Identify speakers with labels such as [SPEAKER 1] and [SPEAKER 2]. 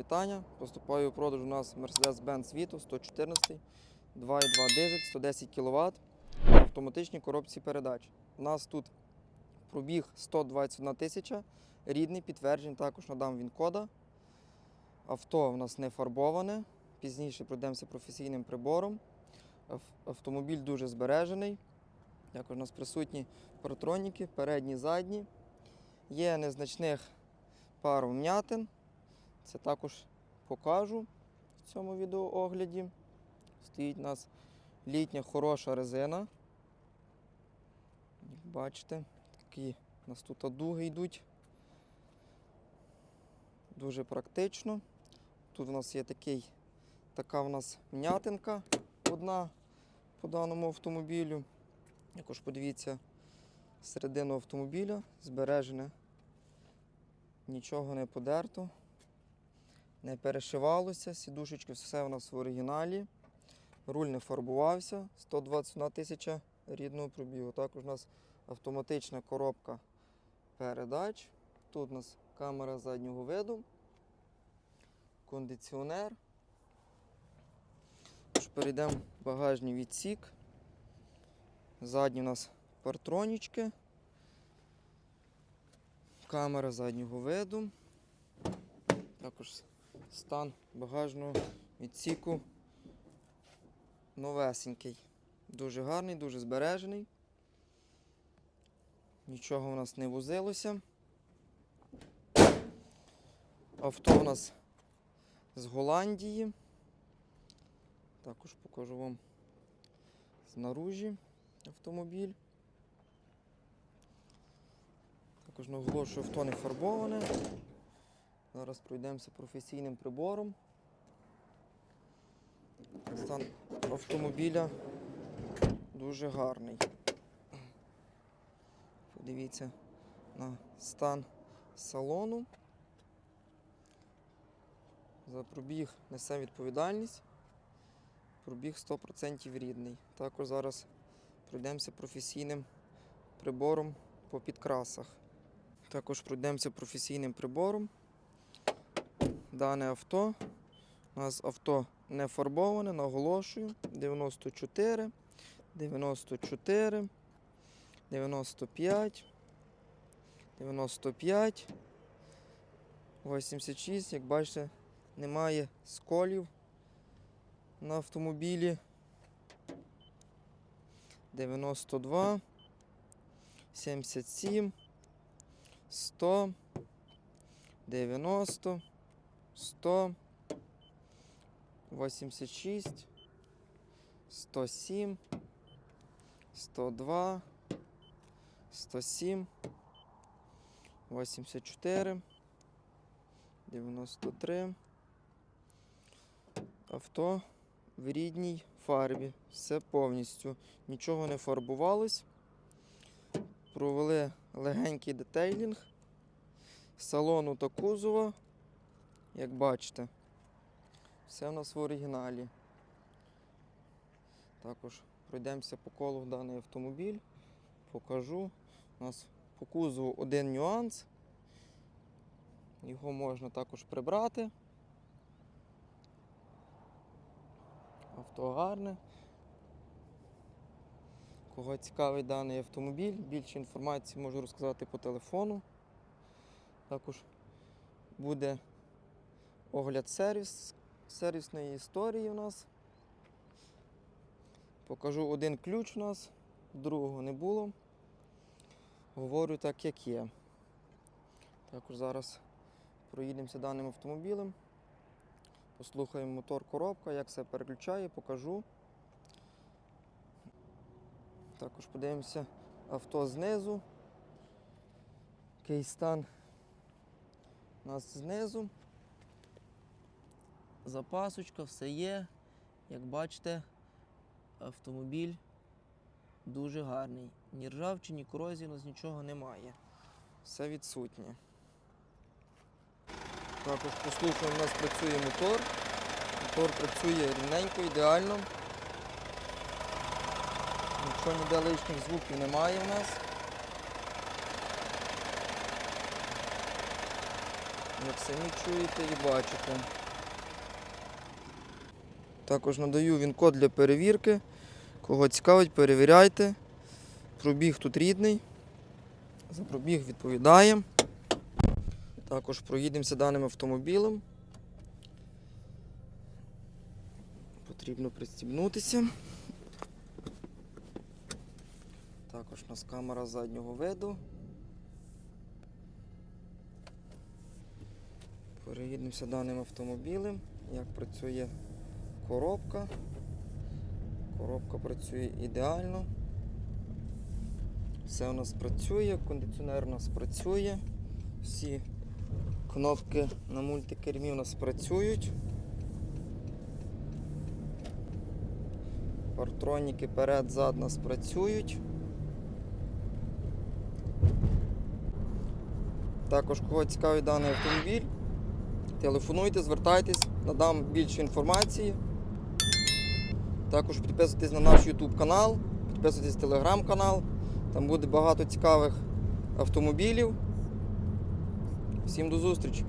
[SPEAKER 1] Вітання. Поступає у продаж у нас Mercedes-Benz Vito 114, 2.2 дизель, 110 кВт, в автоматичній коробці передач. У нас тут пробіг 121 тисяча, рідний, підтверджень, також надам він кода. Авто у нас не фарбоване. Пізніше пройдемося професійним прибором. Автомобіль дуже збережений. Також у нас присутні паратроніки, передні, задні. Є незначних пару вм'ятин. Це також покажу в цьому відеоогляді. Стоїть у нас літня хороша резина. Як бачите, такі у нас тут дуги йдуть. Дуже практично. Тут у нас є такий, така у нас м'ятинка одна по даному автомобілю. Також подивіться середину автомобіля, збережене, нічого не подерто не перешивалося, сідушечки все у нас в оригіналі. Руль не фарбувався, 121 тисяча рідного пробігу. Також у нас автоматична коробка передач. Тут у нас камера заднього виду, кондиціонер. Перейдемо в багажний відсік. Задні у нас партронічки. Камера заднього виду. Також стан багажного відсіку новесенький. Дуже гарний, дуже збережений. Нічого у нас не возилося. Авто у нас з Голландії. Також покажу вам знаружі автомобіль. Також наголошую, авто не фарбоване. Зараз пройдемося професійним прибором. Стан автомобіля дуже гарний. Подивіться на стан салону. За пробіг несе відповідальність. Пробіг 100% рідний. Також зараз пройдемося професійним прибором по підкрасах. Також пройдемося професійним прибором дане авто. У нас авто не фарбоване, наголошую. 94, 94, 95, 95, 86. Як бачите, немає сколів на автомобілі. 92, 77, 100, 90, 100, 86, 107, 102, 107, 84, 93. Авто в рідній фарбі. Все повністю. Нічого не фарбувалось. Провели легенький детейлінг салону та кузова. Як бачите, все в нас в оригіналі. Також пройдемося по колу даний автомобіль. Покажу. У нас по кузову один нюанс. Його можна також прибрати. Авто гарне. Кого цікавий даний автомобіль, більше інформації можу розказати по телефону. Також буде огляд сервіс, сервісної історії у нас. Покажу один ключ у нас, другого не було. Говорю так, як є. Також зараз проїдемося даним автомобілем. Послухаємо мотор, коробка, як все переключає, покажу. Також подивимося авто знизу. Який стан у нас знизу. Запасочка, все є. Як бачите, автомобіль дуже гарний. Ні ржавчини, ні корозії у нас нічого немає. Все відсутнє. Також послухаємо, у нас працює мотор. Мотор працює рівненько, ідеально. Нічого ніде лишніх звуків немає в нас. Як самі чуєте і бачите. Також надаю він код для перевірки. Кого цікавить, перевіряйте. Пробіг тут рідний. За пробіг відповідаємо. Також проїдемося даним автомобілем. Потрібно пристібнутися. Також у нас камера заднього виду. Переїдемося даним автомобілем, як працює коробка. Коробка працює ідеально. Все у нас працює, кондиціонер у нас працює. Всі кнопки на мультикермі у нас працюють. Партроніки перед, зад у нас працюють. Також кого цікавий даний автомобіль, телефонуйте, звертайтесь, надам більше інформації. Також підписуйтесь на наш YouTube канал, підписуйтесь на телеграм канал. Там буде багато цікавих автомобілів. Всім до зустрічі!